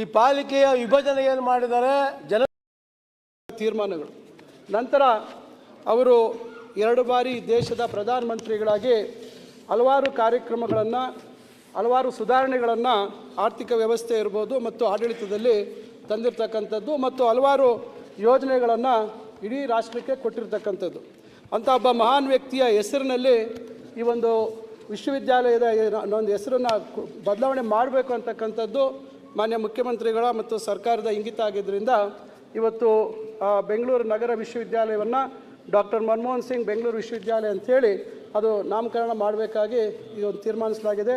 ಈ ಪಾಲಿಕೆಯ ವಿಭಜನೆ ಏನು ಮಾಡಿದ್ದಾರೆ ಜನ ತೀರ್ಮಾನಗಳು. ನಂತರ ಅವರು ಎರಡು ಬಾರಿ ದೇಶದ ಪ್ರಧಾನಮಂತ್ರಿಗಳಾಗಿ ಹಲವಾರು ಕಾರ್ಯಕ್ರಮಗಳನ್ನು, ಹಲವಾರು ಸುಧಾರಣೆಗಳನ್ನು ಆರ್ಥಿಕ ವ್ಯವಸ್ಥೆ ಇರ್ಬೋದು ಮತ್ತು ಆಡಳಿತದಲ್ಲಿ ತಂದಿರತಕ್ಕಂಥದ್ದು ಮತ್ತು ಹಲವಾರು ಯೋಜನೆಗಳನ್ನು ಇಡೀ ರಾಷ್ಟ್ರಕ್ಕೆ ಕೊಟ್ಟಿರ್ತಕ್ಕಂಥದ್ದು. ಅಂಥ ಒಬ್ಬ ಮಹಾನ್ ವ್ಯಕ್ತಿಯ ಹೆಸರಿನಲ್ಲಿ ಈ ಒಂದು ವಿಶ್ವವಿದ್ಯಾಲಯದ ಒಂದು ಹೆಸರನ್ನು ಬದಲಾವಣೆ ಮಾಡಬೇಕು ಅಂತಕ್ಕಂಥದ್ದು ಮಾನ್ಯ ಮುಖ್ಯಮಂತ್ರಿಗಳ ಮತ್ತು ಸರ್ಕಾರದ ಇಂಗಿತ ಆಗಿದ್ದರಿಂದ ಇವತ್ತು ಬೆಂಗಳೂರು ನಗರ ವಿಶ್ವವಿದ್ಯಾಲಯವನ್ನು ಡಾಕ್ಟರ್ ಮನಮೋಹನ್ ಸಿಂಗ್ ಬೆಂಗಳೂರು ವಿಶ್ವವಿದ್ಯಾಲಯ ಅಂಥೇಳಿ ಅದು ನಾಮಕರಣ ಮಾಡಬೇಕಾಗಿ ಇದೊಂದು ತೀರ್ಮಾನಿಸಲಾಗಿದೆ.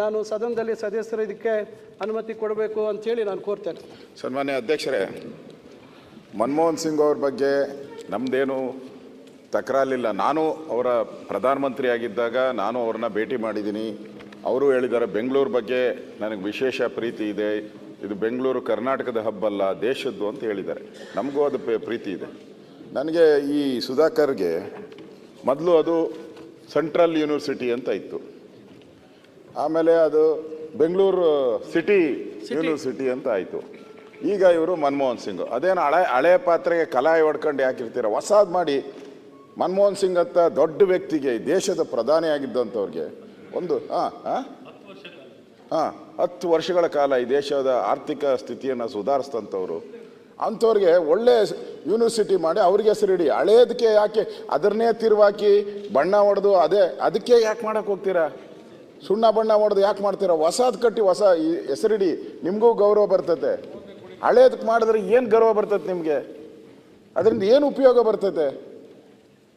ನಾನು ಸದನದಲ್ಲಿ ಸದಸ್ಯರು ಇದಕ್ಕೆ ಅನುಮತಿ ಕೊಡಬೇಕು ಅಂಥೇಳಿ ನಾನು ಕೋರ್ತೇನೆ. ಸನ್ಮಾನ್ಯ ಅಧ್ಯಕ್ಷರೇ, ಮನಮೋಹನ್ ಸಿಂಗ್ ಅವ್ರ ಬಗ್ಗೆ ನಮ್ಮದೇನು ತಕರಾಲಿಲ್ಲ ನಾನು ಅವರ ಪ್ರಧಾನಮಂತ್ರಿ ಆಗಿದ್ದಾಗ ನಾನು ಅವ್ರನ್ನ ಭೇಟಿ ಮಾಡಿದ್ದೀನಿ. ಅವರು ಹೇಳಿದ್ದಾರೆ ಬೆಂಗಳೂರು ಬಗ್ಗೆ ನನಗೆ ವಿಶೇಷ ಪ್ರೀತಿ ಇದೆ. ಇದು ಬೆಂಗಳೂರು ಕರ್ನಾಟಕದ ಹಬ್ಬಲ್ಲ ದೇಶದ್ದು ಅಂತ ಹೇಳಿದ್ದಾರೆ. ನಮಗೂ ಅದು ಪ್ರ- ಪ್ರೀತಿ ಇದೆ. ನನಗೆ ಈ ಸುಧಾಕರ್ಗೆ ಮೊದಲು ಅದು ಸೆಂಟ್ರಲ್ ಯೂನಿವರ್ಸಿಟಿ ಅಂತ ಇತ್ತು. ಆಮೇಲೆ ಅದು ಬೆಂಗಳೂರು ಸಿಟಿ ಯೂನಿವರ್ಸಿಟಿ ಅಂತ ಆಯಿತು. ಈಗ ಇವರು ಮನಮೋಹನ್ ಸಿಂಗ್. ಅದೇನು ಹಳೆ ಹಳೆ ಪಾತ್ರೆಗೆ ಕಲಾಯಿ ಹೊಡ್ಕೊಂಡು ಯಾಕಿರ್ತೀರ? ಹೊಸಾದ್ ಮಾಡಿ ಮನಮೋಹನ್ ಸಿಂಗ್ ಅಂತ ದೊಡ್ಡ ವ್ಯಕ್ತಿಗೆ ದೇಶದ ಪ್ರಧಾನಿ ಆಗಿದ್ದಂಥವ್ರಿಗೆ ಒಂದು ಹಾಂ ಹಾಂ ಹಾಂ ಹತ್ತು ವರ್ಷಗಳ ಕಾಲ ಈ ದೇಶದ ಆರ್ಥಿಕ ಸ್ಥಿತಿಯನ್ನು ಸುಧಾರಿಸ್ತಂಥವ್ರು ಅಂಥವ್ರಿಗೆ ಒಳ್ಳೆ ಯೂನಿವರ್ಸಿಟಿ ಮಾಡಿ ಅವ್ರಿಗೆ ಹೆಸರಿಡಿ ಹಳೇದಕ್ಕೆ ಯಾಕೆ? ಅದನ್ನೇ ತಿರುವಾಕಿ ಬಣ್ಣ ಹೊಡೆದು ಅದೇ, ಅದಕ್ಕೆ ಯಾಕೆ ಮಾಡೋಕೆ ಹೋಗ್ತೀರಾ? ಸುಣ್ಣ ಬಣ್ಣ ಹೊಡೆದು ಯಾಕೆ ಮಾಡ್ತೀರಾ? ಹೊಸದು ಕಟ್ಟಿ ಹೊಸ ಹೆಸರಿಡಿ ನಿಮಗೂ ಗೌರವ ಬರ್ತತೆ. ಹಳೇದಕ್ಕೆ ಮಾಡಿದ್ರೆ ಏನು ಗೌರವ ಬರ್ತದೆ ನಿಮಗೆ? ಅದರಿಂದ ಏನು ಉಪಯೋಗ ಬರ್ತದೆ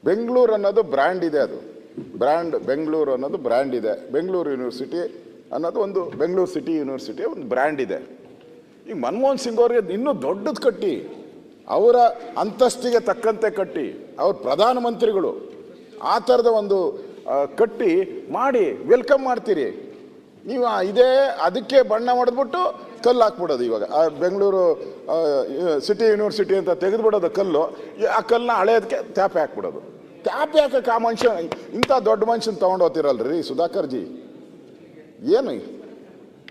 ಬೆಂಗಳೂರು ಅನ್ನೋದು ಬ್ರ್ಯಾಂಡ್ ಇದೆ ಅದು. ಬ್ರ್ಯಾಂಡ್ ಬೆಂಗಳೂರು ಅನ್ನೋದು ಬ್ರ್ಯಾಂಡ್ ಇದೆ. ಬೆಂಗಳೂರು ಯೂನಿವರ್ಸಿಟಿ ಅನ್ನೋದು ಒಂದು ಬೆಂಗಳೂರು ಸಿಟಿ ಯೂನಿವರ್ಸಿಟಿ ಒಂದು ಬ್ರ್ಯಾಂಡ್ ಇದೆ. ಈಗ ಮನಮೋಹನ್ ಸಿಂಗ್ ಅವ್ರಿಗೆ ಇನ್ನೂ ದೊಡ್ಡದು ಕಟ್ಟಿ, ಅವರ ಅಂತಸ್ತಿಗೆ ತಕ್ಕಂತೆ ಕಟ್ಟಿ, ಅವ್ರ ಪ್ರಧಾನಮಂತ್ರಿಗಳು ಆ ಥರದ ಒಂದು ಕಟ್ಟಿ ಮಾಡಿ ವೆಲ್ಕಮ್ ಮಾಡ್ತೀರಿ. ನೀವು ಇದೇ ಅದಕ್ಕೆ ಬಣ್ಣ ಹೊಡೆದ್ಬಿಟ್ಟು ಕಲ್ಲು ಹಾಕ್ಬಿಡೋದು ಇವಾಗ. ಆ ಬೆಂಗಳೂರು ಸಿಟಿ ಯೂನಿವರ್ಸಿಟಿ ಅಂತ ತೆಗೆದುಬಿಡೋದು ಕಲ್ಲು, ಆ ಕಲ್ಲನ್ನ ಹಳೆಯೋದಕ್ಕೆ ತ್ಯಾಪೆ ಹಾಕ್ಬಿಡೋದು. ಹಾಕಕ್ಕೆ ಆ ಮನುಷ್ಯ ಇಂಥ ದೊಡ್ಡ ಮನುಷ್ಯನ ತೊಗೊಂಡು ಹೋಗ್ತಿರಲ್ರಿ ಸುಧಾಕರ್ ಜಿ ಏನು?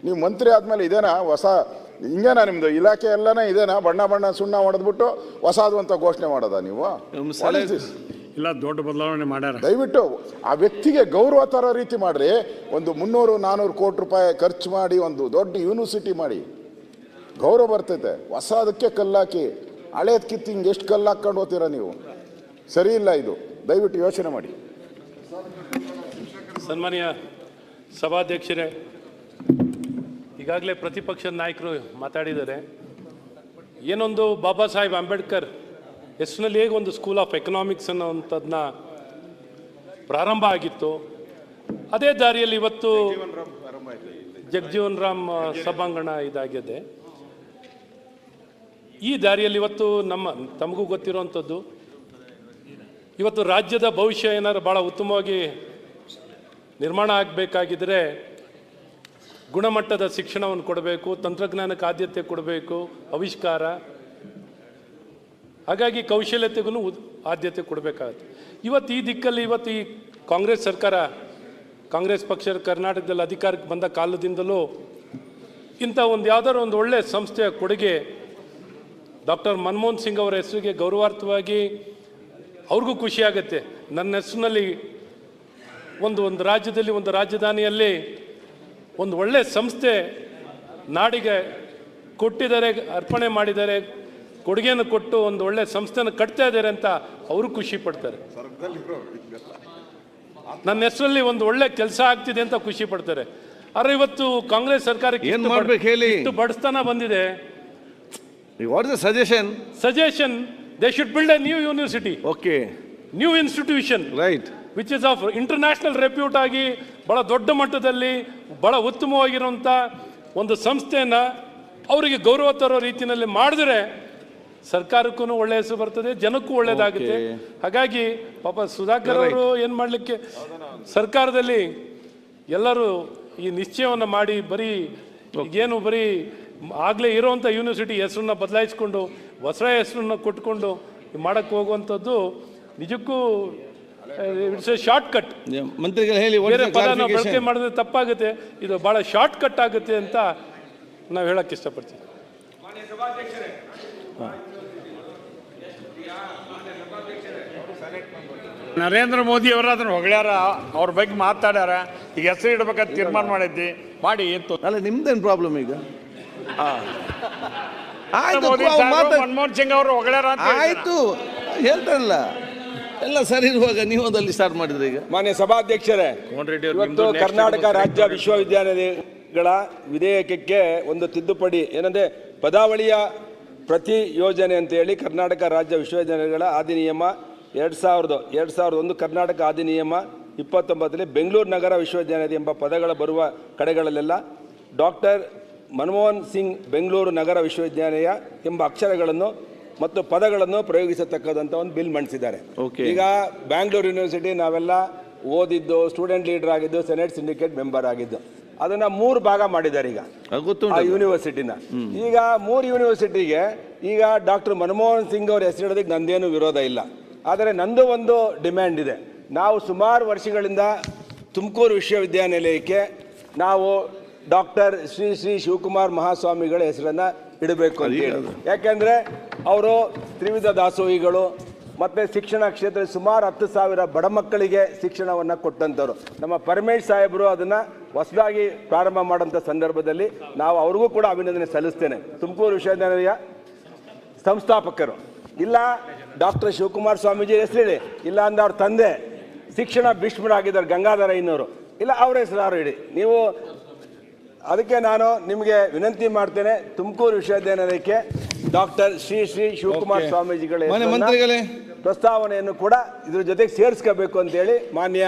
ನೀವು ಮಂತ್ರಿ ಆದಮೇಲೆ ಇದೇನಾ? ಹೊಸ ಹಿಂಗೇನಾ ನಿಮ್ದು? ಇಲಾಖೆ ಎಲ್ಲನೇ ಇದೇನಾ? ಬಣ್ಣ ಬಣ್ಣ ಸುಣ್ಣ ಹೊಡೆದ್ಬಿಟ್ಟು ಹೊಸದು ಅಂತ ಘೋಷಣೆ ಮಾಡೋದ ನೀವು? ಇಲ್ಲ ದೊಡ್ಡ ಬದಲಾವಣೆ ಮಾಡ್ಯಾರ. ದಯವಿಟ್ಟು ಆ ವ್ಯಕ್ತಿಗೆ ಗೌರವ ತರೋ ರೀತಿ ಮಾಡ್ರಿ. ಒಂದು ಮುನ್ನೂರು ನಾನ್ನೂರು ಕೋಟಿ ರೂಪಾಯಿ ಖರ್ಚು ಮಾಡಿ ಒಂದು ದೊಡ್ಡ ಯೂನಿವರ್ಸಿಟಿ ಮಾಡಿ. ಗೌರವ ಬರ್ತೈತೆ. ಹೊಸದಕ್ಕೆ ಕಲ್ಲಾಕಿ. ಹಳೇದ್ ಕಿತ್ತು ಹಿಂಗೆ ಎಷ್ಟು ಕಲ್ಲು ಹಾಕ್ಕೊಂಡು ಹೋಗ್ತೀರಾ ನೀವು? ಸರಿ ಇಲ್ಲ ಇದು. ದಯವಿಟ್ಟು ಯೋಚನೆ ಮಾಡಿ. ಸನ್ಮಾನ್ಯ ಸಭಾಧ್ಯಕ್ಷರೇ, ಈಗಾಗಲೇ ಪ್ರತಿಪಕ್ಷದ ನಾಯಕರು ಮಾತಾಡಿದ್ದಾರೆ. ಏನೊಂದು ಬಾಬಾ ಸಾಹೇಬ್ ಅಂಬೇಡ್ಕರ್ ಹೆಸರಿನಲ್ಲಿ ಹೇಗೆ ಒಂದು ಸ್ಕೂಲ್ ಆಫ್ ಎಕನಾಮಿಕ್ಸ್ ಅನ್ನೋವಂಥದ್ದನ್ನ ಪ್ರಾರಂಭ ಆಗಿತ್ತು. ಅದೇ ದಾರಿಯಲ್ಲಿ ಇವತ್ತು ಜಗಜೀವನ್ ರಾಮ್ ಸಭಾಂಗಣ ಇದಾಗಿದೆ. ಈ ದಾರಿಯಲ್ಲಿ ಇವತ್ತು ನಮ್ಮ, ತಮಗೂ ಗೊತ್ತಿರುವಂಥದ್ದು ಇವತ್ತು ರಾಜ್ಯದ ಭವಿಷ್ಯ ಏನಾದ್ರು ಭಾಳ ಉತ್ತಮವಾಗಿ ನಿರ್ಮಾಣ ಆಗಬೇಕಾಗಿದ್ದರೆ ಗುಣಮಟ್ಟದ ಶಿಕ್ಷಣವನ್ನು ಕೊಡಬೇಕು, ತಂತ್ರಜ್ಞಾನಕ್ಕೆ ಆದ್ಯತೆ ಕೊಡಬೇಕು, ಆವಿಷ್ಕಾರ. ಹಾಗಾಗಿ ಕೌಶಲ್ಯತೆಗೂ ಆದ್ಯತೆ ಕೊಡಬೇಕಾಗುತ್ತೆ. ಇವತ್ತು ಈ ದಿಕ್ಕಲ್ಲಿ ಇವತ್ತು ಈ ಕಾಂಗ್ರೆಸ್ ಸರ್ಕಾರ, ಕಾಂಗ್ರೆಸ್ ಪಕ್ಷ ಕರ್ನಾಟಕದಲ್ಲಿ ಅಧಿಕಾರಕ್ಕೆ ಬಂದ ಕಾಲದಿಂದಲೂ ಇಂಥ ಒಂದು ಯಾವುದಾದ್ರು ಒಂದು ಒಳ್ಳೆ ಸಂಸ್ಥೆಯ ಕೊಡುಗೆ ಡಾಕ್ಟರ್ ಮನಮೋಹನ್ ಸಿಂಗ್ ಅವರ ಹೆಸರಿಗೆ ಗೌರವಾರ್ಥವಾಗಿ ಅವ್ರಿಗೂ ಖುಷಿಯಾಗುತ್ತೆ ನನ್ನ ಹೆಸರಿನಲ್ಲಿ ಒಂದು ಒಂದು ರಾಜ್ಯದಲ್ಲಿ ಒಂದು ರಾಜಧಾನಿಯಲ್ಲಿ ಒಂದು ಒಳ್ಳೆ ಸಂಸ್ಥೆ ನಾಡಿಗೆ ಕೊಟ್ಟಿದ್ದಾರೆ ಅರ್ಪಣೆ ಮಾಡಿದ್ದಾರೆ ಕೊಡುಗೆಯನ್ನು ಕೊಟ್ಟು ಒಂದು ಒಳ್ಳೆ ಸಂಸ್ಥೆನ ಕಟ್ತಾ ಇದ್ದಾರೆ ಅಂತ ಅವರು ಖುಷಿ ಪಡ್ತಾರೆ. ನನ್ನ ಹೆಸರಲ್ಲಿ ಒಂದು ಒಳ್ಳೆ ಕೆಲಸ ಆಗ್ತಿದೆ ಅಂತ ಖುಷಿ ಪಡ್ತಾರೆ. ಆದ್ರೆ ಇವತ್ತು ಕಾಂಗ್ರೆಸ್ ಸರ್ಕಾರಕ್ಕೆ ಏನು ಮಾಡ್ಬೇಕು ಹೇಳಿ? ಬಡಸ್ತನ ಬಂದಿದೆ. Suggestion suggestion they should build a new university okay new institution right which is of international repute ಆಗಿ ಬಹಳ ದೊಡ್ಡ ಮಟ್ಟದಲ್ಲಿ ಬಹಳ ಉತ್ತಮವಾಗಿರುವಂಥ ಒಂದು ಸಂಸ್ಥೆಯನ್ನು ಅವರಿಗೆ ಗೌರವ ತರೋ ರೀತಿಯಲ್ಲಿ ಮಾಡಿದ್ರೆ ಸರ್ಕಾರಕ್ಕೂ ಒಳ್ಳೆಯ ಹೆಸರು ಬರ್ತದೆ ಜನಕ್ಕೂ ಒಳ್ಳೇದಾಗುತ್ತೆ. ಹಾಗಾಗಿ ಪಾಪ ಸುಧಾಕರ್ ಅವರು ಏನು ಮಾಡಲಿಕ್ಕೆ ಸರ್ಕಾರದಲ್ಲಿ ಎಲ್ಲರೂ ಈ ನಿಶ್ಚಯವನ್ನು ಮಾಡಿ ಬರೀ ಏನು ಬರೀ ಆಗಲೇ ಇರೋವಂಥ ಯೂನಿವರ್ಸಿಟಿ ಹೆಸರನ್ನ ಬದಲಾಯಿಸ್ಕೊಂಡು ಹೊಸ ಹೆಸರನ್ನ ಕೊಟ್ಕೊಂಡು ಮಾಡಕ್ಕೆ ಹೋಗುವಂಥದ್ದು ನಿಜಕ್ಕೂ ಇಟ್ಸ್ ಎ ಶಾರ್ಟ್ ಕಟ್ ಮಂತ್ರಿಗಳು ಹೇಳಿ ಬೇರೆ the ಬಳಕೆ ಮಾಡಿದ್ರೆ ತಪ್ಪಾಗುತ್ತೆ. ಇದು ಭಾಳ ಶಾರ್ಟ್ ಕಟ್ ಆಗುತ್ತೆ ಅಂತ ನಾವು ಹೇಳಕ್ಕೆ ಇಷ್ಟಪಡ್ತೀವಿ ನರೇಂದ್ರ ಮೋದಿ ಅವರ ಅದನ್ನು ಹೊಗಳ್ಯಾರ? ಅವ್ರ ಬಗ್ಗೆ ಮಾತಾಡ್ಯಾರ? ಈಗ ಹೆಸರು ಇಡ್ಬೇಕಂತ ತೀರ್ಮಾನ ಮಾಡಿದ್ದಿ? ಮಾಡಿ ಏನು ಅಲ್ಲ ನಿಮ್ದೇನು ಪ್ರಾಬ್ಲಮ್ ಈಗ? ಆಯ್ತು ಮನಮೋಹನ್ ಸಿಂಗ್ ಅವರು ಹೇಳ್ತಾರಲ್ಲ. ಎಲ್ಲ ಸರಿ ಇರುವಾಗ ನೀವು ಅದಲ್ಲಿ ಸ್ಟಾರ್ಟ್ ಮಾಡಿದ್ರಿ ಈಗ. ಮಾನ್ಯ ಸಭಾಧ್ಯಕ್ಷರೇ ಮೋಹನ್ ರೆಡ್ಡಿ ಅವ್ರು ಇವತ್ತು ಕರ್ನಾಟಕ ರಾಜ್ಯ ವಿಶ್ವವಿದ್ಯಾನಿಲಯಗಳ ವಿಧೇಯಕಕ್ಕೆ ಒಂದು ತಿದ್ದುಪಡಿ ಏನಂದ್ರೆ ಪದಾವಳಿಯ ಪ್ರತಿ ಯೋಜನೆ ಅಂತ ಹೇಳಿ ಕರ್ನಾಟಕ ರಾಜ್ಯ ವಿಶ್ವವಿದ್ಯಾನಿಲಯಗಳ ಅಧಿನಿಯಮ ಎರಡು ಸಾವಿರದ ಎರಡು ಸಾವಿರದ ಒಂದು ಕರ್ನಾಟಕ ಅಧಿನಿಯಮ ಇಪ್ಪತ್ತೊಂಬತ್ತರಲ್ಲಿ ಬೆಂಗಳೂರು ನಗರ ವಿಶ್ವವಿದ್ಯಾನಿಲಯ ಎಂಬ ಪದಗಳ ಬರುವ ಕಡೆಗಳಲ್ಲೆಲ್ಲ ಡಾಕ್ಟರ್ ಮನಮೋಹನ್ ಸಿಂಗ್ ಬೆಂಗಳೂರು ನಗರ ವಿಶ್ವವಿದ್ಯಾಲಯ ಎಂಬ ಅಕ್ಷರಗಳನ್ನು ಮತ್ತು ಪದಗಳನ್ನು ಪ್ರಯೋಗಿಸತಕ್ಕದಂಥ ಒಂದು ಬಿಲ್ ಮಂಡಿಸಿದ್ದಾರೆ. ಈಗ ಬ್ಯಾಂಗ್ಳೂರು ಯೂನಿವರ್ಸಿಟಿ ನಾವೆಲ್ಲ ಓದಿದ್ದು ಸ್ಟೂಡೆಂಟ್ ಲೀಡರ್ ಆಗಿದ್ದು ಸೆನೆಟ್ ಸಿಂಡಿಕೇಟ್ ಮೆಂಬರ್ ಆಗಿದ್ದು ಅದನ್ನ ಮೂರು ಭಾಗ ಮಾಡಿದ್ದಾರೆ ಈಗ. ಆ ಯೂನಿವರ್ಸಿಟಿನ ಈಗ ಮೂರು ಯೂನಿವರ್ಸಿಟಿಗೆ ಈಗ ಡಾಕ್ಟರ್ ಮನಮೋಹನ್ ಸಿಂಗ್ ಅವ್ರ ಹೆಸರಿಡೋದಕ್ಕೆ ನಂದೇನು ವಿರೋಧ ಇಲ್ಲ. ಆದರೆ ನಂದು ಒಂದು ಡಿಮ್ಯಾಂಡ್ ಇದೆ. ನಾವು ಸುಮಾರು ವರ್ಷಗಳಿಂದ ತುಮಕೂರು ವಿಶ್ವವಿದ್ಯಾನಿಲಯಕ್ಕೆ ನಾವು ಡಾಕ್ಟರ್ ಶ್ರೀ ಶ್ರೀ ಶಿವಕುಮಾರ್ ಮಹಾಸ್ವಾಮಿಗಳ ಹೆಸರನ್ನ ಇಡಬೇಕು ಅಂತ ಹೇಳಿ. ಯಾಕೆಂದ್ರೆ ಅವರು ತ್ರಿವಿಧ ದಾಸೋಹಿಗಳು ಮತ್ತೆ ಶಿಕ್ಷಣ ಕ್ಷೇತ್ರ ಸುಮಾರು ಹತ್ತು ಸಾವಿರ ಬಡ ಮಕ್ಕಳಿಗೆ ಶಿಕ್ಷಣವನ್ನು ಕೊಟ್ಟಂಥವ್ರು ನಮ್ಮ ಪರಮೇಶ್ ಸಾಹೇಬರು ಅದನ್ನು ಹೊಸದಾಗಿ ಪ್ರಾರಂಭ ಮಾಡೋಂಥ ಸಂದರ್ಭದಲ್ಲಿ ನಾವು ಅವ್ರಿಗೂ ಕೂಡ ಅಭಿನಂದನೆ ಸಲ್ಲಿಸ್ತೇನೆ. ತುಮಕೂರು ವಿಶ್ವವಿದ್ಯಾನಿಲಯ ಸಂಸ್ಥಾಪಕರು. ಇಲ್ಲ ಡಾಕ್ಟರ್ ಶಿವಕುಮಾರ್ ಸ್ವಾಮೀಜಿ ಹೆಸರಿಡಿ. ಇಲ್ಲ ಅಂದ್ರೆ ಅವ್ರ ತಂದೆ. ಶಿಕ್ಷಣ ಭೀಷ್ಮರಾಗಿದ್ದಾರೆ ಗಂಗಾಧರ ಇನ್ನವರು ಇಲ್ಲ ಅವ್ರ ಹೆಸರು ಇಡಿ? ನೀವು ಅದಕ್ಕೆ ನಾನು ನಿಮಗೆ ವಿನಂತಿ ಮಾಡ್ತೇನೆ ತುಮಕೂರು ವಿಶ್ವವಿದ್ಯಾನಿಲಯಕ್ಕೆ ಡಾಕ್ಟರ್ ಶ್ರೀ ಶ್ರೀ ಶಿವಕುಮಾರ್. ಸ್ವಾಮೀಜಿಗಳ. ಪ್ರಸ್ತಾವನೆಯನ್ನು ಕೂಡ ಇದ್ರ ಜೊತೆಗೆ ಸೇರಿಸ್ಕೋಬೇಕು ಅಂತೇಳಿ ಮಾನ್ಯ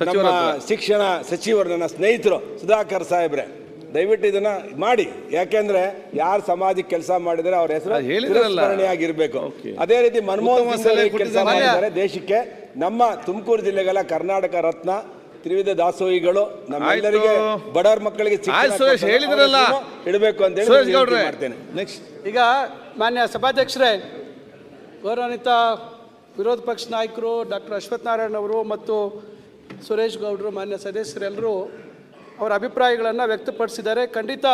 ನಮ್ಮ ಶಿಕ್ಷಣ ಸಚಿವರು ನನ್ನ ಸ್ನೇಹಿತರು ಸುಧಾಕರ್ ಸಾಹೇಬ್ರೆ ದಯವಿಟ್ಟು ಇದನ್ನ ಮಾಡಿ ಯಾಕೆಂದ್ರೆ ಯಾರು ಸಮಾಜಕ್ಕೆ ಕೆಲಸ ಮಾಡಿದರೆ ಅವ್ರ ಹೆಸರು. ಆಗಿರ್ಬೇಕು ಅದೇ ರೀತಿ ಮನಮೋಹನ್ ಕೆಲಸ ಮಾಡಿದ್ದಾರೆ ದೇಶಕ್ಕೆ ನಮ್ಮ ತುಮಕೂರು ಜಿಲ್ಲೆಗೆಲ್ಲ ಕರ್ನಾಟಕ ರತ್ನ ತ್ರಿವಿಧ ದಾಸೋಹಿಗಳು ನಮ್ಮೆಲ್ಲರಿಗೆ. ಬಡವರ ಮಕ್ಕಳಿಗೆ ಸುರೇಶ್, ಹೇಳಿದ್ರಲ್ಲ. ಇಡಬೇಕು ಅಂತ ಹೇಳಿ ಮಾಡ್ತೇನೆ ನೆಕ್ಸ್ಟ್ ಈಗ ಮಾನ್ಯ ಸಭಾಧ್ಯಕ್ಷರೇ ಗೌರವಾನ್ವಿತ ವಿರೋಧ ಪಕ್ಷ ನಾಯಕರು ಡಾಕ್ಟರ್ ಅಶ್ವಥ್ ನಾರಾಯಣ್ ಅವರು ಮತ್ತು ಸುರೇಶ್ ಗೌಡರು ಮಾನ್ಯ ಸದಸ್ಯರೆಲ್ಲರೂ ಅವರ ಅಭಿಪ್ರಾಯಗಳನ್ನು ವ್ಯಕ್ತಪಡಿಸಿದ್ದಾರೆ ಖಂಡಿತ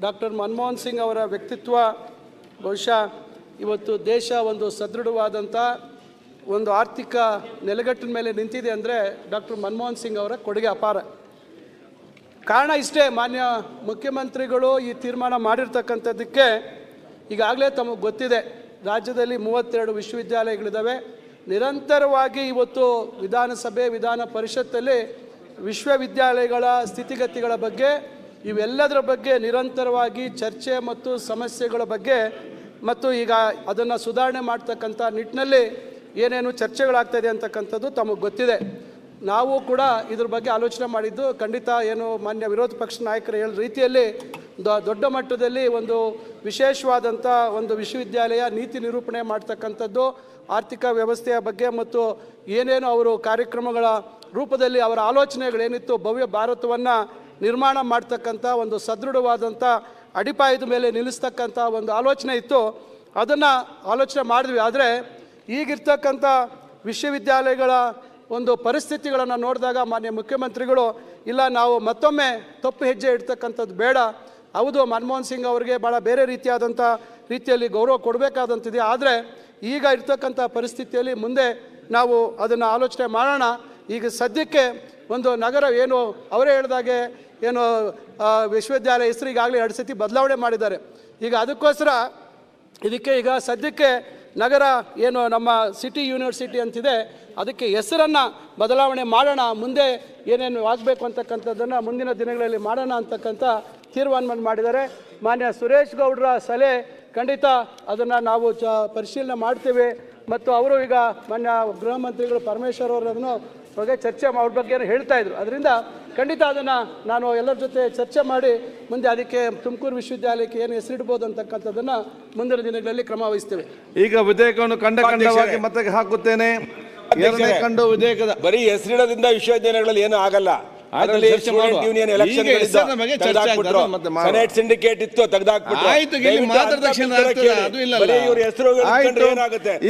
ಡಾಕ್ಟರ್ ಮನಮೋಹನ್ ಸಿಂಗ್ ಅವರ ವ್ಯಕ್ತಿತ್ವ ಬಹುಶಃ ಇವತ್ತು ದೇಶ ಒಂದು ಸದೃಢವಾದಂಥ ಒಂದು ಆರ್ಥಿಕ ನೆಲೆಗಟ್ಟಿನ ಮೇಲೆ ನಿಂತಿದೆ ಅಂದರೆ ಡಾಕ್ಟರ್ ಮನಮೋಹನ್ ಸಿಂಗ್ ಅವರ ಕೊಡುಗೆ ಅಪಾರ. ಕಾರಣ ಇಷ್ಟೇ, ಮಾನ್ಯ ಮುಖ್ಯಮಂತ್ರಿಗಳು ಈ ತೀರ್ಮಾನ ಮಾಡಿರ್ತಕ್ಕಂಥದ್ದಕ್ಕೆ ಈಗಾಗಲೇ ತಮಗೆ ಗೊತ್ತಿದೆ, ರಾಜ್ಯದಲ್ಲಿ ಮೂವತ್ತೆರಡು ವಿಶ್ವವಿದ್ಯಾಲಯಗಳಿದ್ದಾವೆ ನಿರಂತರವಾಗಿ ಇವತ್ತು ವಿಧಾನಸಭೆ, ವಿಧಾನ ಪರಿಷತ್ತಲ್ಲಿ ವಿಶ್ವವಿದ್ಯಾಲಯಗಳ ಸ್ಥಿತಿಗತಿಗಳ ಬಗ್ಗೆ, ಇವೆಲ್ಲದರ ಬಗ್ಗೆ ನಿರಂತರವಾಗಿ ಚರ್ಚೆ ಮತ್ತು ಸಮಸ್ಯೆಗಳ ಬಗ್ಗೆ ಮತ್ತು ಈಗ ಅದನ್ನು ಸುಧಾರಣೆ ಮಾಡ್ತಕ್ಕಂಥ ನಿಟ್ಟಿನಲ್ಲಿ ಏನೇನು ಚರ್ಚೆಗಳಾಗ್ತಾಯಿದೆ ಅಂತಕ್ಕಂಥದ್ದು ತಮಗೆ ಗೊತ್ತಿದೆ. ನಾವು ಕೂಡ ಇದ್ರ ಬಗ್ಗೆ ಆಲೋಚನೆ ಮಾಡಿದ್ದು ಖಂಡಿತ ಏನು ಮಾನ್ಯ ವಿರೋಧ ಪಕ್ಷ ನಾಯಕರು ಹೇಳಿದ ರೀತಿಯಲ್ಲಿ ದೊಡ್ಡ ಮಟ್ಟದಲ್ಲಿ ಒಂದು ವಿಶೇಷವಾದಂಥ ಒಂದು ವಿಶ್ವವಿದ್ಯಾಲಯ ನೀತಿ ನಿರೂಪಣೆ ಮಾಡ್ತಕ್ಕಂಥದ್ದು, ಆರ್ಥಿಕ ವ್ಯವಸ್ಥೆಯ ಬಗ್ಗೆ ಮತ್ತು ಏನೇನು ಅವರು ಕಾರ್ಯಕ್ರಮಗಳ ರೂಪದಲ್ಲಿ ಅವರ ಆಲೋಚನೆಗಳೇನಿತ್ತು, ಭವ್ಯ ಭಾರತವನ್ನು ನಿರ್ಮಾಣ ಮಾಡ್ತಕ್ಕಂಥ ಒಂದು ಸದೃಢವಾದಂಥ ಅಡಿಪಾಯದ ಮೇಲೆ ನಿಲ್ಲಿಸ್ತಕ್ಕಂಥ ಒಂದು ಆಲೋಚನೆ ಇತ್ತು. ಅದನ್ನು ಆಲೋಚನೆ ಮಾಡಿದ್ವಿ. ಆದರೆ ಈಗಿರ್ತಕ್ಕಂಥ ವಿಶ್ವವಿದ್ಯಾಲಯಗಳ ಒಂದು ಪರಿಸ್ಥಿತಿಗಳನ್ನು ನೋಡಿದಾಗ ಮಾನ್ಯ ಮುಖ್ಯಮಂತ್ರಿಗಳು, ಇಲ್ಲ ನಾವು ಮತ್ತೊಮ್ಮೆ ತಪ್ಪು ಹೆಜ್ಜೆ ಇಡ್ತಕ್ಕಂಥದ್ದು ಬೇಡ. ಹೌದು, ಮನಮೋಹನ್ ಸಿಂಗ್ ಅವರಿಗೆ ಭಾಳ ಬೇರೆ ರೀತಿಯಾದಂಥ ರೀತಿಯಲ್ಲಿ ಗೌರವ ಕೊಡಬೇಕಾದಂಥದ್ದು ಆದರೆ ಈಗ ಇರ್ತಕ್ಕಂಥ ಪರಿಸ್ಥಿತಿಯಲ್ಲಿ ಮುಂದೆ ನಾವು ಅದನ್ನು ಆಲೋಚನೆ ಮಾಡೋಣ. ಈಗ ಸದ್ಯಕ್ಕೆ ಒಂದು ನಗರ ಏನು, ಅವರೇ ಹೇಳಿದಾಗೆ ಏನು ವಿಶ್ವವಿದ್ಯಾಲಯ ಹೆಸರು ಈಗಾಗಲೇ ಎರಡು ಸತಿ ಬದಲಾವಣೆ ಮಾಡಿದ್ದಾರೆ. ಈಗ ಅದಕ್ಕೋಸ್ಕರ ಇದಕ್ಕೆ ಈಗ ಸದ್ಯಕ್ಕೆ ನಗರ ಏನು ನಮ್ಮ ಸಿಟಿ ಯೂನಿವರ್ಸಿಟಿ ಅಂತಿದೆ, ಅದಕ್ಕೆ ಹೆಸರನ್ನು ಬದಲಾವಣೆ ಮಾಡೋಣ, ಮುಂದೆ ಏನೇನು ಆಗಬೇಕು ಅಂತಕ್ಕಂಥದ್ದನ್ನು ಮುಂದಿನ ದಿನಗಳಲ್ಲಿ ಮಾಡೋಣ ಅಂತಕ್ಕಂಥ ತೀರ್ಮಾನವನ್ನು ಮಾಡಿದ್ದಾರೆ. ಮಾನ್ಯ ಸುರೇಶ್ ಗೌಡ್ರ ಸಲಹೆ ಖಂಡಿತ ಅದನ್ನು ನಾವು ಚ ಪರಿಶೀಲನೆ ಮಾಡ್ತೇವೆ. ಮತ್ತು ಅವರು ಈಗ ಮಾನ್ಯ ಗೃಹ ಮಂತ್ರಿಗಳು ಪರಮೇಶ್ವರ್ ಅವರು ಅದನ್ನು ಬಗ್ಗೆ ಚರ್ಚೆ ಅವ್ರ ಬಗ್ಗೆ ಹೇಳ್ತಾ ಇದ್ರು. ಅದರಿಂದ ಖಂಡಿತ ಅದನ್ನು ನಾನು ಎಲ್ಲರ ಜೊತೆ ಚರ್ಚೆ ಮಾಡಿ ಮುಂದೆ ಅದಕ್ಕೆ ತುಮಕೂರು ವಿಶ್ವವಿದ್ಯಾಲಯಕ್ಕೆ ಏನು ಹೆಸರಿಡ್ಬೋದು ಅಂತಕ್ಕಂಥದ್ದನ್ನು ಮುಂದಿನ ದಿನಗಳಲ್ಲಿ ಕ್ರಮ ವಹಿಸ್ತೇವೆ. ಈಗ ವಿಧೇಯಕವನ್ನು ಕಂಡ ಖಂಡವಾಗಿ ಮತ್ತೆ ಹಾಕುತ್ತೇನೆ. ಎರಡನೇ ಕಂಡು ವಿಧೇಯಕದ ಬರೀ ಹೆಸರಿಡೋದ್ರಿಂದ ವಿಶ್ವವಿದ್ಯಾಲಯಗಳಲ್ಲಿ ಏನೂ ಆಗಲ್ಲ. Union election. ಸೆನೆಟ್ ಸಿಂಡಿಕೇಟ್ ಇತ್ತು ತೆಗೆದಾಕ್ಬಿಟ್ರು. ಆಯ್ತು, ಇಲ್ಲಿ ಮಾತಾಡಿದ ತಕ್ಷಣ ಆಗ್ತದೆ, ಅದು ಇಲ್ಲ ಬರೀ ಇವ್ರ ಹೆಸರು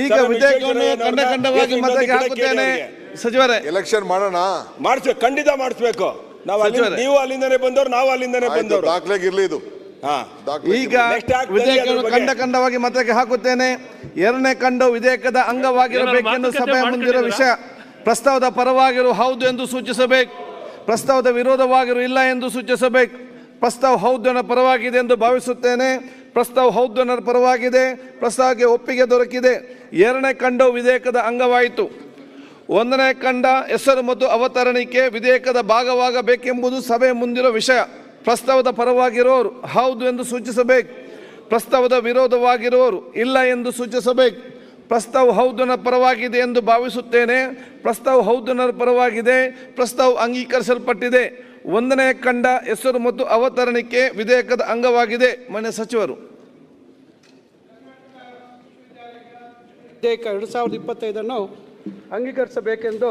ಈಗ ವಿಧೇಯಕವನ್ನು ಕಂಡ ಖಂಡವಾಗಿ ಮತ್ತೆ ಹಾಕುತ್ತೇನೆ. ಸಚಿವರೇ. ಎಲೆಕ್ಷನ್ ಮಾಡೋಣ. ಮಾಡಿಸ್ಬೇಕು ಖಂಡಿತ ಮಾಡಿಸ್ಬೇಕು. ನಾವು ಅಲ್ಲಿ ಸಚಿವರೇ. ನೀವು ಅಲ್ಲಿಂದನೇ ಬಂದವ್ರು ನಾವು ಅಲ್ಲಿಂದನೇ ಆಯ್ತು, ಬಂದವರು. ದಾಖಲೆಗೆ ಇರ್ಲಿ ಇದು. ಹಾ. ದಾಖಲೆಗೆ ಈಗ Next act ವಿಧೇಯಕವನ್ನು ಅದ್ರ ಖಂಡ ಬಗ್ಗೆ. ಖಂಡವಾಗಿ ಮತಕ್ಕೆ ಹಾಕುತ್ತೇನೆ. ಎರಡನೇ ಕಂಡು ವಿಧೇಯಕದ ಅಂಗವಾಗಿರಬೇಕೆಂದು ಏನಾದ್ರು ಸಭೆ ಮಾತುಕತೆ ಮುಂದಿರುವ ವಿಷಯ. ಪ್ರಸ್ತಾವದ ಪರವಾಗಿರು ಹೌದು ಎಂದು ಸೂಚಿಸಬೇಕು. ಪ್ರಸ್ತಾವದ ವಿರೋಧವಾಗಿರು ಇಲ್ಲ ಎಂದು ಸೂಚಿಸಬೇಕು. ಪ್ರಸ್ತಾವ ಹೌದನ ಪರವಾಗಿದೆ ಎಂದು ಭಾವಿಸುತ್ತೇನೆ. ಪ್ರಸ್ತಾವ ಹೌದನ ಪರವಾಗಿದೆ. ಪ್ರಸ್ತಾವಕ್ಕೆ ಒಪ್ಪಿಗೆ ದೊರಕಿದೆ. ಎರಡನೇ ಕಂಡು ವಿಧೇಯಕದ ಅಂಗವಾಯಿತು. ಒಂದನೇ ಕಂಡ ಹೆಸರು ಮತ್ತು ಅವತರಣಿಕೆ ವಿಧೇಯಕದ ಭಾಗವಾಗಬೇಕೆಂಬುದು ಸಭೆ ಮುಂದಿರುವ ವಿಷಯ. ಪ್ರಸ್ತಾವದ ಪರವಾಗಿರೋರು, ಹೌದು ಎಂದು ಸೂಚಿಸಬೇಕು. ಪ್ರಸ್ತಾವದ ವಿರೋಧವಾಗಿರುವವರು ಇಲ್ಲ ಎಂದು ಸೂಚಿಸಬೇಕು. ಪ್ರಸ್ತಾವ ಹೌದನ ಪರವಾಗಿದೆ ಎಂದು ಭಾವಿಸುತ್ತೇನೆ. ಪ್ರಸ್ತಾವ ಹೌದನ ಪರವಾಗಿದೆ. ಪ್ರಸ್ತಾವ ಅಂಗೀಕರಿಸಲ್ಪಟ್ಟಿದೆ. ಒಂದನೇ ಕಂಡ ಹೆಸರು ಮತ್ತು ಅವತರಣಿಕೆ ವಿಧೇಯಕದ ಅಂಗವಾಗಿದೆ. ಮನೆ ಸಚಿವರು. ವಿಧೇಯಕ ಎರಡು ಸಾವಿರದ ಇಪ್ಪತ್ತೈದನ್ನು ಅಂಗೀಕರಿಸಬೇಕೆಂದು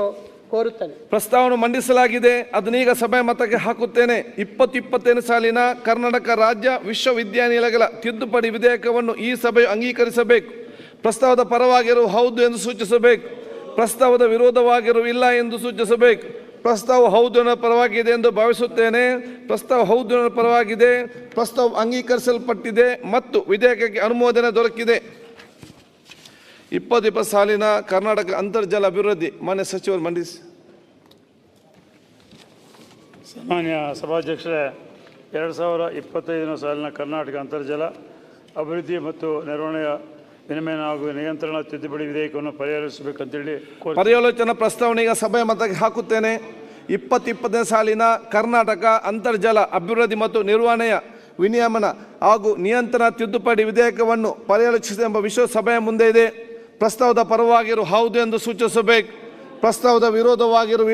ಕೋರುತ್ತೇನೆ. ಪ್ರಸ್ತಾವವನ್ನು ಮಂಡಿಸಲಾಗಿದೆ. ಅದನ್ನೀಗ ಸಭೆ ಮತಕ್ಕೆ ಹಾಕುತ್ತೇನೆ. ಇಪ್ಪತ್ತು ಇಪ್ಪತ್ತೈದು ಸಾಲಿನ ಕರ್ನಾಟಕ ರಾಜ್ಯ ವಿಶ್ವವಿದ್ಯಾನಿಲಯಗಳ ತಿದ್ದುಪಡಿ ವಿಧೇಯಕವನ್ನು ಈ ಸಭೆಯು ಅಂಗೀಕರಿಸಬೇಕು. ಪ್ರಸ್ತಾವದ ಪರವಾಗಿರುವ ಹೌದು ಎಂದು ಸೂಚಿಸಬೇಕು. ಪ್ರಸ್ತಾವದ ವಿರೋಧವಾಗಿರುವ ಇಲ್ಲ ಎಂದು ಸೂಚಿಸಬೇಕು. ಪ್ರಸ್ತಾವ ಹೌದು ಪರವಾಗಿದೆ ಎಂದು ಭಾವಿಸುತ್ತೇನೆ. ಪ್ರಸ್ತಾವ ಹೌದು ಪರವಾಗಿದೆ. ಪ್ರಸ್ತಾವ ಅಂಗೀಕರಿಸಲ್ಪಟ್ಟಿದೆ ಮತ್ತು ವಿಧೇಯಕಕ್ಕೆ ಅನುಮೋದನೆ ದೊರಕಿದೆ. ಇಪ್ಪತ್ತು ಇಪ್ಪತ್ತು ಸಾಲಿನ ಕರ್ನಾಟಕ ಅಂತರ್ಜಲ ಅಭಿವೃದ್ಧಿ ಮಾನ್ಯ ಸಚಿವರು ಮಂಡಿಸಿ ಸನ್ಮಾನ್ಯ ಸಭಾಧ್ಯಕ್ಷರೇ ಎರಡು ಸಾವಿರ ಇಪ್ಪತ್ತೈದನೇ ಸಾಲಿನ ಕರ್ನಾಟಕ ಅಂತರ್ಜಲ ಅಭಿವೃದ್ಧಿ ಮತ್ತು ನಿರ್ವಹಣೆಯ ವಿನಿಮಯ ಹಾಗೂ ನಿಯಂತ್ರಣ ತಿದ್ದುಪಡಿ ವಿಧೇಯಕವನ್ನು ಪರಿಹರಿಸಬೇಕಂತೇಳಿ ಪರ್ಯಾಲೋಚನಾ ಪ್ರಸ್ತಾವನೆ ಈಗ ಸಭೆ ಮತಕ್ಕೆ ಹಾಕುತ್ತೇನೆ. ಇಪ್ಪತ್ತು ಇಪ್ಪತ್ತನೇ ಸಾಲಿನ ಕರ್ನಾಟಕ ಅಂತರ್ಜಲ ಅಭಿವೃದ್ಧಿ ಮತ್ತು ನಿರ್ವಹಣೆಯ ವಿನಿಯಮನ ಹಾಗೂ ನಿಯಂತ್ರಣ ತಿದ್ದುಪಡಿ ವಿಧೇಯಕವನ್ನು ಪರ್ಯಾಲೋಚಿಸಿದೆ ಎಂಬ ವಿಶ್ವ ಸಭೆಯ ಮುಂದೆ ಇದೆ. ಪ್ರಸ್ತಾವದ ಪರವಾಗಿರು ಹೌದು ಎಂದು ಸೂಚಿಸಬೇಕು. ಪ್ರಸ್ತಾವದ ವಿರೋಧವಾಗಿರು